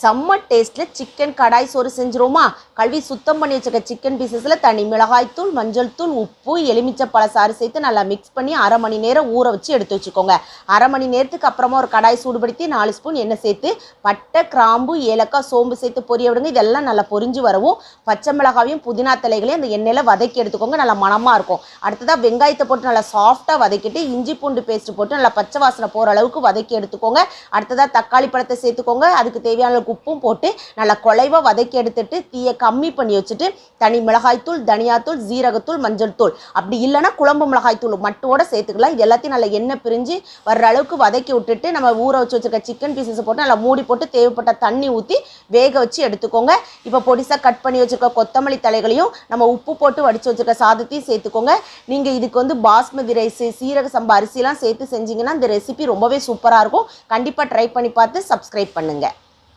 செம்ம டேஸ்ட்டில் சிக்கன் கடாய் சோறு செஞ்சிருவோமா? கழுவி சுத்தம் பண்ணி வச்சுக்க சிக்கன் பீசஸில் தனி மிளகாய்த்தூள் மஞ்சள் தூள் உப்பு எலுமிச்சை பழசாறு சேர்த்து நல்லா மிக்ஸ் பண்ணி அரை மணி நேரம் ஊற வச்சு எடுத்து வச்சுக்கோங்க. அரை மணி நேரத்துக்கு அப்புறமா ஒரு கடாய் சூடுபடுத்தி நாலு ஸ்பூன் எண்ணெய் சேர்த்து பட்டை கிராம்பு ஏலக்காய் சோம்பு சேர்த்து பொரிய விடுங்க. இதெல்லாம் நல்லா பொரிஞ்சு வரவும். பச்சை மிளகாவையும் புதினா தலைகளையும் அந்த எண்ணெயில் வதக்கி எடுத்துக்கோங்க. நல்லா மணமாக இருக்கும். அடுத்ததாக வெங்காயத்தை போட்டு நல்லா சாஃப்டாக வதக்கிட்டு இஞ்சி பூண்டு பேஸ்ட் போட்டு நல்லா பச்சை வாசனை போகிற அளவுக்கு வதக்கி எடுத்துக்கோங்க. அடுத்ததாக தக்காளி பழத்தை சேர்த்துக்கோங்க. அதுக்கு தேவையான உப்பும் போட்டு நல்லா குலைவாக வதக்கி எடுத்துட்டு தீயை கம்மி பண்ணி வச்சுட்டு தனி மிளகாய்த்தூள் தனியாத்தூள் ஜீரகத்தூள் மஞ்சள் தூள். அப்படி இல்லைன்னா குழம்பு மிளகாய்த்தூள் மட்டோட சேர்த்துக்கலாம். இது எல்லாத்தையும் நல்லா எண்ணெய் பிரிஞ்சு வர்ற அளவுக்கு வதக்கி விட்டுட்டு நம்ம ஊற வச்சு வச்சுருக்க சிக்கன் பீசஸ் போட்டு நல்லா மூடி போட்டு தேவைப்பட்ட தண்ணி ஊற்றி வேக வச்சு எடுத்துக்கோங்க. இப்போ பொடிசாக கட் பண்ணி வச்சுருக்க கொத்தமல்லி தலைகளையும் நம்ம உப்பு போட்டு வடித்து வச்சுருக்க சாதத்தையும் சேர்த்துக்கோங்க. நீங்கள் இதுக்கு வந்து பாஸ்மதி ரைஸு சீரக சம்பா அரிசிலாம் சேர்த்து செஞ்சீங்கன்னா இந்த ரெசிபி ரொம்பவே சூப்பராக இருக்கும். கண்டிப்பாக ட்ரை பண்ணி பார்த்து சப்ஸ்கிரைப் பண்ணுங்கள்